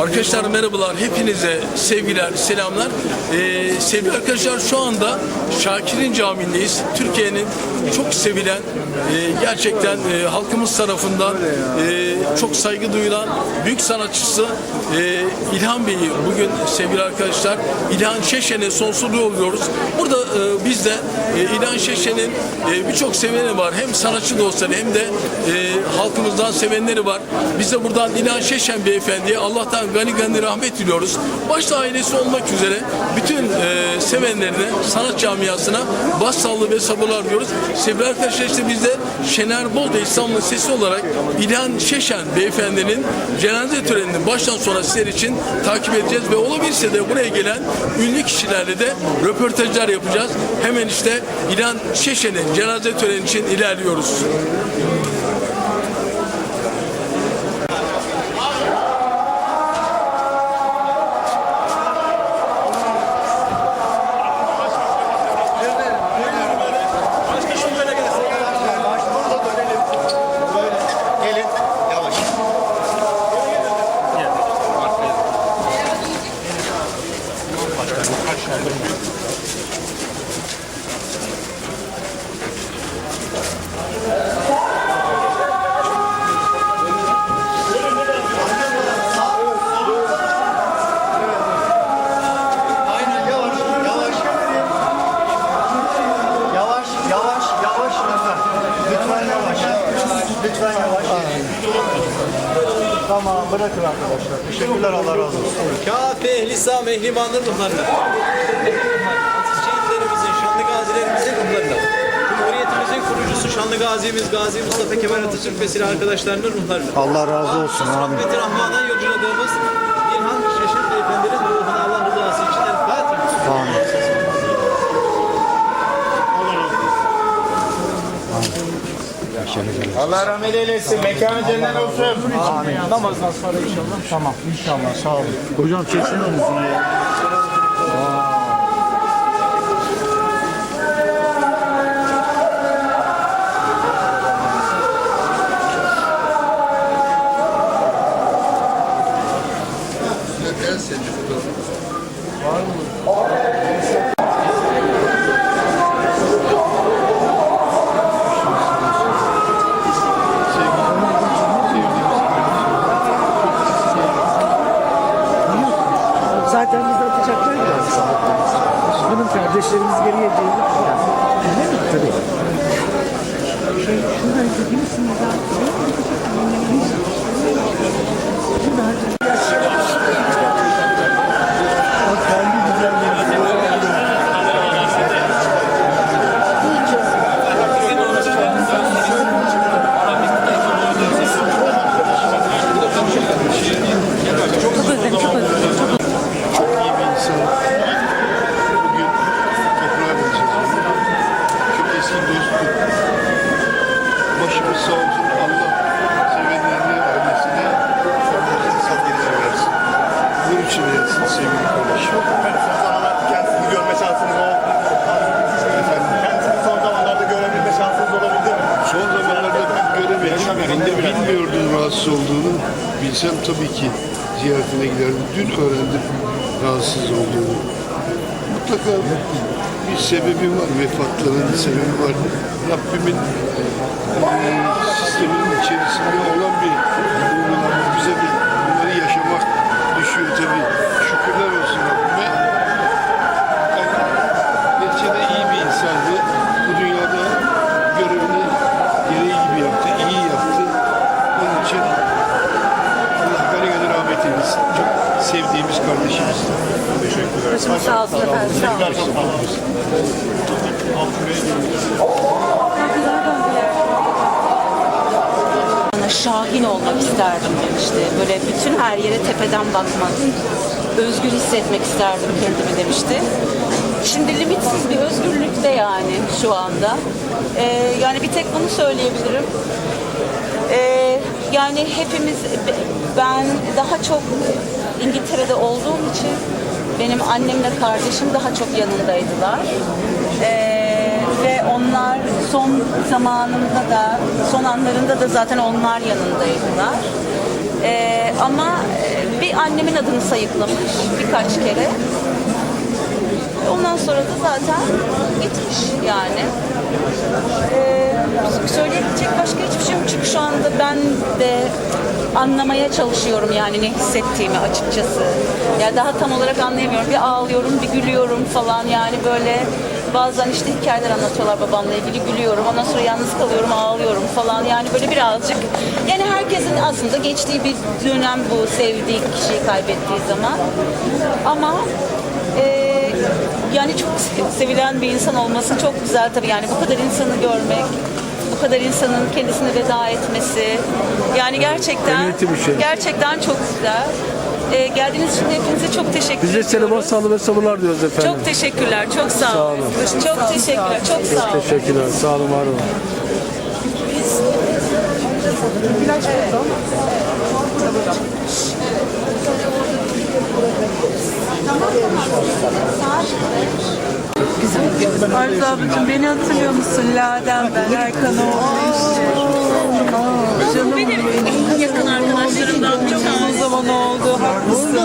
Arkadaşlar merhabalar, hepinize sevgiler, selamlar. Ee, sevgili arkadaşlar şu anda Şakir'in Camii'ndeyiz. Türkiye'nin çok sevilen, e, gerçekten e, halkımız tarafından e, çok saygı duyulan büyük sanatçısı e, İlhan Bey'i bugün sevgili arkadaşlar İlhan Şeşen'e sonsuzluğu oluyoruz. Burada e, biz de e, İlhan Şeşen'in e, birçok seveni var. Hem sanatçı dostları hem de e, halkımızdan sevenleri var. Biz de buradan İlhan Şeşen Beyefendi'ye Allah'tan gani gani rahmet diliyoruz. Başta ailesi olmak üzere bütün e, sevenlerine, sanat camiasına başsağlığı ve sabırlar diliyoruz. Sevgili arkadaşlar işte biz de Şener Bol ve İstanbul'un sesi olarak İlhan Şeşen Beyefendi'nin cenaze törenini baştan sona sizler için takip edeceğiz ve olabilirse de buraya gelen ünlü kişilerle de röportajlar yapacağız. Hemen işte İlhan Şeşen'in cenaze töreni için ilerliyoruz. Tamam bırakın arkadaşlar. Teşekkürler Allah razı olsun. Kafe ehli sağ mehlimanın ruhlarına. Şehitlerimizin, şanlı gazilerimizin ruhlarına. Cumhuriyetimizin kurucusu şanlı gazimiz Gazi Mustafa Kemal Atatürk ve silah arkadaşlarının ruhlarına. Allah razı olsun. Amin. Rahman'dan yolculadığımız İlhan Şeşen Beyefendinin ruhuna Allah rızası için El Fatiha. Amin. Allah rahmet eylesin. Mekanı cennet olsun. Namazdan sonra inşallah. Tamam inşallah sağ olun. Hocam çeksene omuzunu Şey, şuradan çekilir misiniz ya? Çok sevgili kardeşim. Son zamanlarda kendisini görme şansınız oldu. Kendisini son zamanlarda görebilme şansınız olabildi mi? son zamanlarda ben göremedim. Bilmiyordum rahatsız olduğunu. Bilsem tabii ki ziyaretine giderdim. Dün öğrendim rahatsız olduğunu. Mutlaka bir sebebi var. Vefatlarının sebebi var. Rabbimin eee, sisteminin içerisinde olan bir var. Bize de bunları yaşamak düşüyor tabii. Şükürler olsun Rabbime. Yani neticede iyi bir insandı. Bu dünyada görevini gereği gibi yaptı, iyi yaptı. Onun için Allah gani gani rahmet eylesin. Çok sevdiğimiz kardeşimiz. Başınız sağ olsun efendim. Sağ olun. Bana Olmak isterdim demişti. Böyle bütün her yere tepeden bakmak, özgür hissetmek isterdim kendimi demişti. Şimdi limitsiz bir özgürlükte yani şu anda. Ee, yani bir tek bunu söyleyebilirim. Ee, yani hepimiz, ben daha çok İngiltere'de olduğum için benim annemle kardeşim daha çok yanındaydılar. Ee, onlar son zamanında da, son anlarında da zaten onlar yanındaydılar. Ee, ama e, bir annemin adını sayıklamış birkaç kere. Ondan sonra da zaten gitmiş yani. Ee, söyleyebilecek başka hiçbir şey yok çünkü şu anda ben de anlamaya çalışıyorum yani ne hissettiğimi açıkçası. Ya daha tam olarak anlayamıyorum. Bir ağlıyorum, bir gülüyorum falan yani böyle bazen işte hikayeler anlatıyorlar babamla ilgili gülüyorum. Ondan sonra yalnız kalıyorum, ağlıyorum falan. Yani böyle birazcık yani herkesin aslında geçtiği bir dönem bu sevdiği kişiyi kaybettiği zaman. Ama ee, yani çok sevilen bir insan olması çok güzel tabii yani bu kadar insanı görmek, bu kadar insanın kendisine veda etmesi yani gerçekten şey. gerçekten çok güzel. Ee, geldiğiniz için hepinize çok teşekkür Bize ediyorum. sene başsağlığı ve sabırlar diyoruz efendim. Çok teşekkürler, çok sağ olun. Çok teşekkürler, çok sağ olun. Teşekkürler. Sağ olun, var olun. Arzu ablacığım beni hatırlıyor musun? Ladem ben Erkan Oğlu Canım benim. Yakın arkadaşlarımdan bir Çok zaman oldu. Haklısın.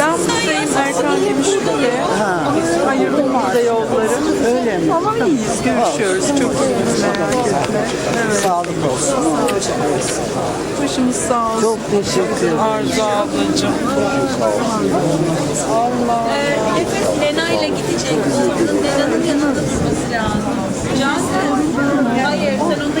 Ben buradayım Erkan demişti. Ayırdım burada yollarım. Öyle mi? Ama iyiyiz. Görüşüyoruz. Çok iyiyiz. Merak etme. Evet. Sağlık olsun. Başımız sağ olsun. Çok teşekkür ederim. Arzu ablacığım. Ee, Nefes Lena ile gidecek. Lena'nın yanında durması lazım. Can Hayır, sen onda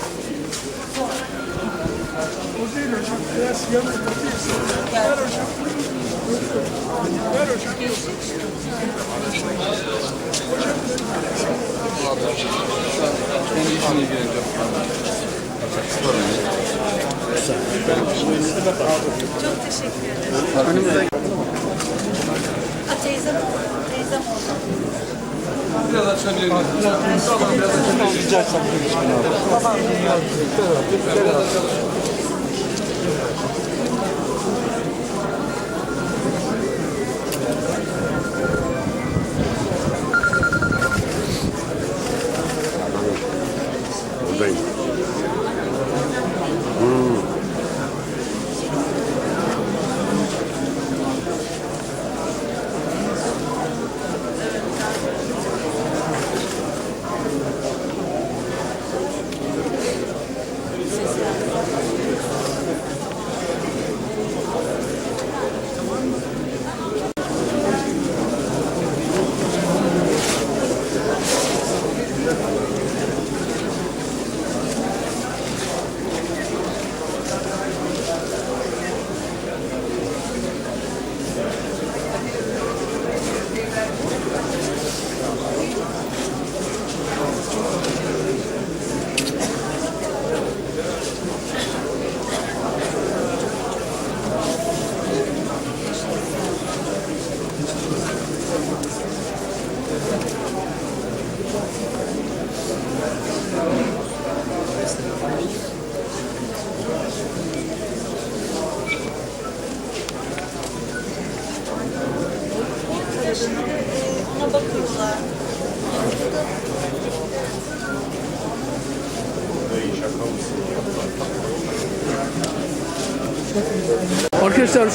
Çok teşekkür ederim. Ha, teyzem, teyzem oldu. Ona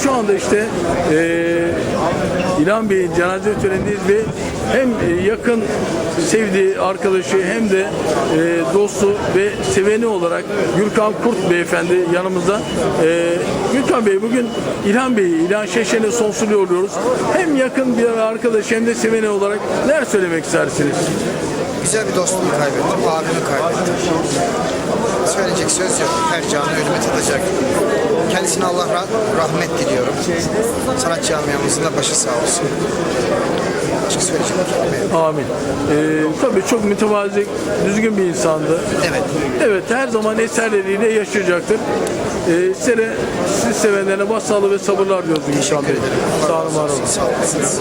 şu anda işte eee İlhan Bey'in cenaze törenindeyiz ve hem e, yakın sevdiği arkadaşı hem de e, dostu ve seveni olarak Gürkan Kurt Beyefendi yanımızda. E, Gürkan Bey bugün İlhan Bey'i, İlhan Şeşen'e sonsuz yolluyoruz. Hem yakın bir arkadaş hem de seveni olarak neler söylemek istersiniz? Güzel bir dostumu kaybettim, abimi kaybettim. Söyleyecek söz yok. Her canı ölümü tadacak. Kendisine Allah rah- rahmet diliyorum. Sanat camiamızın da başı sağ olsun. Başka söyleyecek. Amin. E, tabii çok mütevazi, düzgün bir insandı. Evet. Evet her zaman eserleriyle yaşayacaktır. Ee, size de siz sevenlerine başsağlığı ve sabırlar diliyoruz. Teşekkür ederim. Allah Sağ olun, var olun. Sağ olasınız.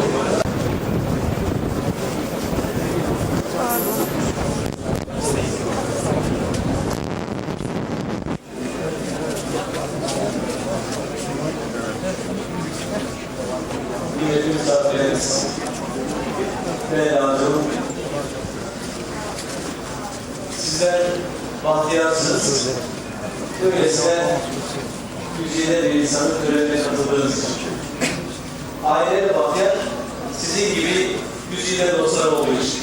ve lazım. Sizler bahtiyarsınız. Böylesine güzide bir insanın katıldığınız için. Aile de bahtiyar, sizin gibi güzide dostlar olduğu için.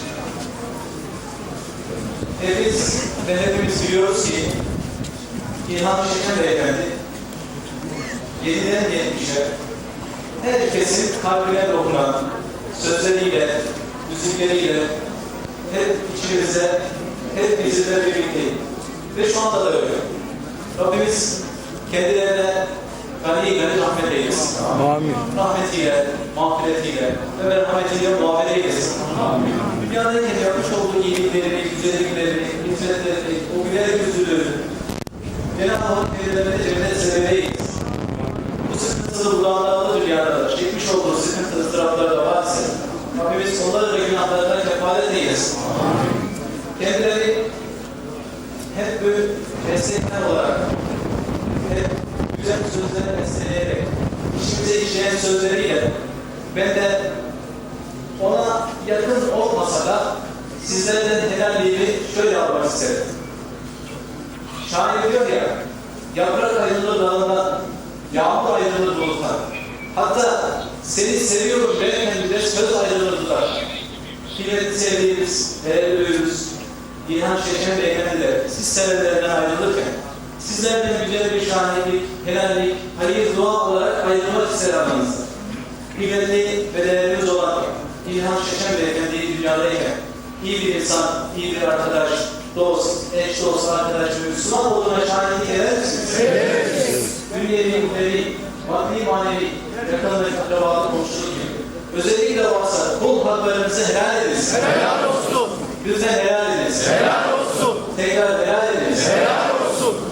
Hepimiz ve hepimiz biliyoruz ki İlhan Şeker Beyefendi 7'den 70'e herkesin kalbine dokunan sözleriyle, müzikleriyle hep içimize, hep bizimle birlikte. Ve şu anda da öyle. Rabbimiz kendilerine gani gani rahmet eylesin. Amin. Rahmetiyle, mağfiretiyle ve merhametiyle muamele eylesin. Amin. Dünyadayken yapmış olduğu iyiliklerini, güzelliklerini, hizmetlerini, o güler yüzlülüğünü Cenab-ı Hak kendilerine cennet sebebi. Bu sıkıntılı bulanlarla dünyada çekmiş olduğu sıkıntı ıstırapları da varsa Rabbimiz onları da günahlarından kefalet eylesin. Kendileri hep böyle meslekler olarak güzel sözlere besleyerek işimize işleyen sözleriyle ben de ona yakın olmasa da sizlerden helalliğimi şöyle almak isterim. Şair diyor ya, yaprak ayrılır dağından, yağmur ayrılır buluttan. Hatta seni seviyorum derken bile söz ayrılır dudaktan. Kıymetli sevdiğimiz, değerli büyüğümüz, İlhan Şeşen Beyefendi de siz senelerden ayrılırken, sizlerden güzel bir şahinlik, helallik, hayır dua olarak ayrılmak aranızda. Kıymetli ve değerimiz olan İlhan Şeşen Beyefendi'yi dünyadayken, iyi bir insan, iyi bir arkadaş, dost, eş dost, arkadaş ve Müslüman olduğuna şahitlik eder misiniz? Evet. Dünyevi, uhrevi, maddi manevi, yakınlık, akrabalık, komşuluk gibi. Özellikle varsa kul haklarınızı helal ediniz. Helal olsun. Bizden helal ediniz. Helal olsun. Tekrar helal ediniz. Helal.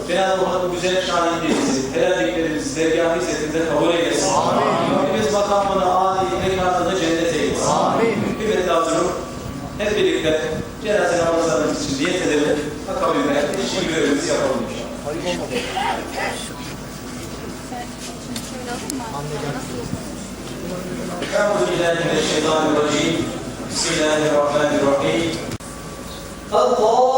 Cenab-ı Hak bu güzel şahitliğinizi, helalliklerinizi, dergâh hizmetinize kabul eylesin. Amin. Rabbimiz makamını, âli, mekanını cennet eylesin. Amin. Kıymetli hazırım, hep birlikte cenaze namazlarımız için niyet edelim. Akabinde işin görevimizi yapalım inşallah. أعوذ بالله من الشيطان الرجيم بسم الله الرحمن الرحيم الله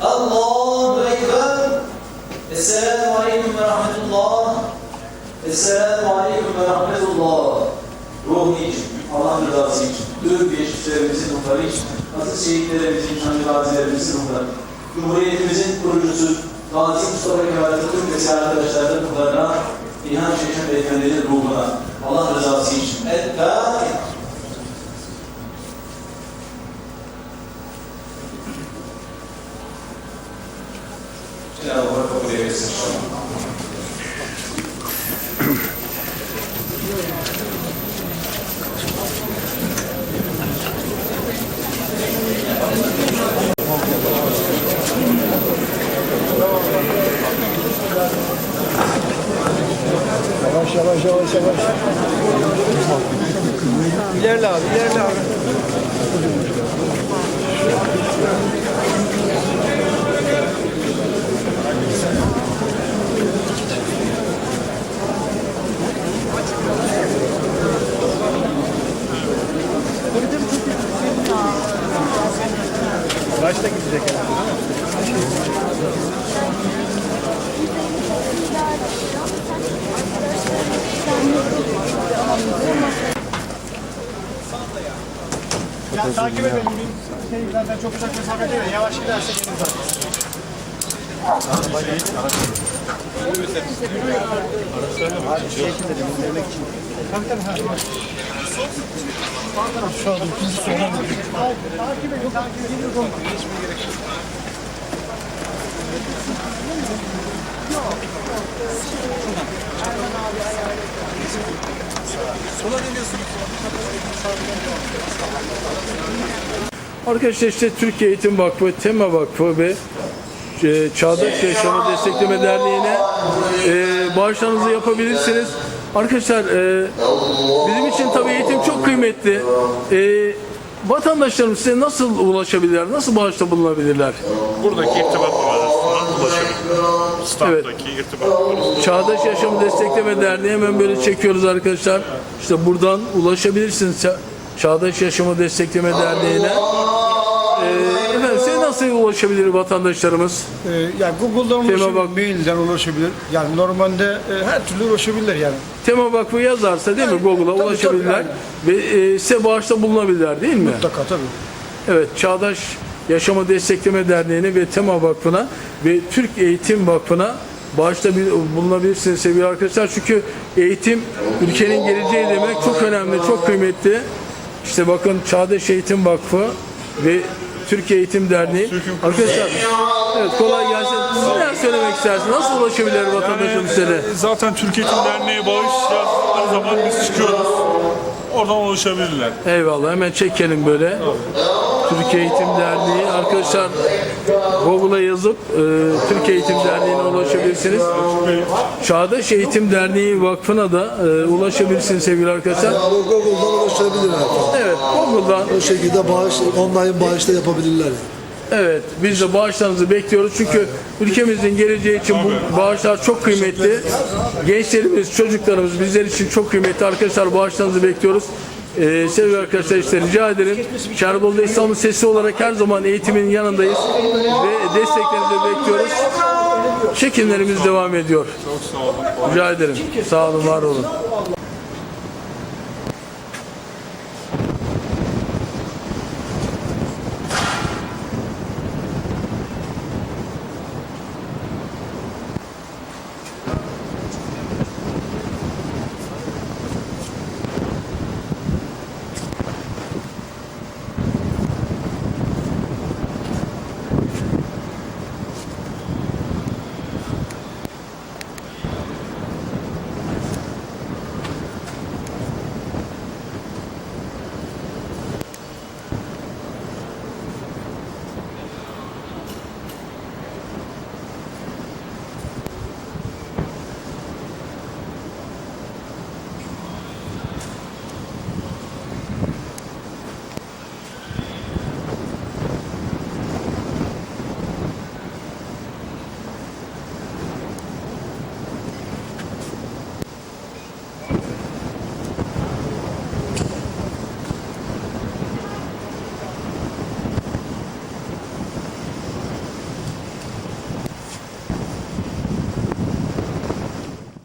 Allahu Ekber. Esselamu Aleyküm ve Rahmetullah. Esselamu Aleyküm ve Rahmetullah. Ruhu için, Allah rızası için, tüm geçmişlerimizin ruhları için, aziz şehitlerimizin, kendi gazilerimizin ruhları, Cumhuriyetimizin kurucusu, Gazi Mustafa Kemal Atatürk ve siyaset arkadaşlarının ruhlarına, İlhan Şeşen Beyefendi'nin ruhuna, Allah rızası için. El-Fatiha. Hak kabul eylesin Bebek için. Şu an ikinci sonra? Takip edin, takip edin. Arkadaşlar işte Türkiye Eğitim Vakfı, Tema Vakfı ve e, Çağdaş Yaşamı Destekleme Derneği'ne e, bağışlarınızı yapabilirsiniz. Arkadaşlar e, bizim için tabii eğitim çok kıymetli. E, vatandaşlarımız size nasıl ulaşabilirler, nasıl bağışta bulunabilirler? Buradaki irtibat numarasından ulaşabilir. Standdaki irtibat numarası. Çağdaş Yaşamı Destekleme Derneği hemen böyle çekiyoruz arkadaşlar. İşte buradan ulaşabilirsiniz Ça- Çağdaş Yaşamı Destekleme Derneği'ne. Nasıl ulaşabilir vatandaşlarımız? Ee, yani Google'dan Tema ulaşabilir, bak- mailden ulaşabilir. Yani normalde e, her türlü ulaşabilir yani. Tema Vakfı yazarsa değil mi Google'a ulaşabilirler tabii, ve e, size bağışta bulunabilirler değil mi? Mutlaka tabii. Evet, Çağdaş Yaşamı Destekleme Derneği'ne ve Tema Vakfı'na ve Türk Eğitim Vakfı'na bağışta bulunabilirsiniz sevgili arkadaşlar. Çünkü eğitim ülkenin geleceği demek çok önemli, çok kıymetli. İşte bakın Çağdaş Eğitim Vakfı ve Türkiye Eğitim Derneği. Arkadaşlar, evet kolay gelsin. Siz neler söylemek istersiniz? Nasıl ulaşabilir vatandaşımız size? Zaten Türkiye Eğitim Derneği bağış yazdıkları zaman biz çıkıyoruz. Oradan ulaşabilirler. Eyvallah hemen çekelim böyle. Türkiye Eğitim Derneği arkadaşlar Google'a yazıp e, Türkiye Eğitim Derneği'ne ulaşabilirsiniz. Çağdaş Eğitim Derneği Vakfı'na da e, ulaşabilirsiniz sevgili arkadaşlar. Google'dan ulaşabilirler. Evet Google'dan O şekilde bağış, online bağış da yapabilirler. evet biz de bağışlarınızı bekliyoruz. Çünkü ülkemizin geleceği için bu bağışlar çok kıymetli. Gençlerimiz, çocuklarımız bizler için çok kıymetli. Arkadaşlar bağışlarınızı bekliyoruz. Ee, sevgili arkadaşlar işte rica ederim. Şerbolu'da İslam'ın sesi olarak her zaman eğitimin yanındayız ve desteklerinizi bekliyoruz. Çekimlerimiz devam ediyor. Rica ederim. Sağ olun, var olun.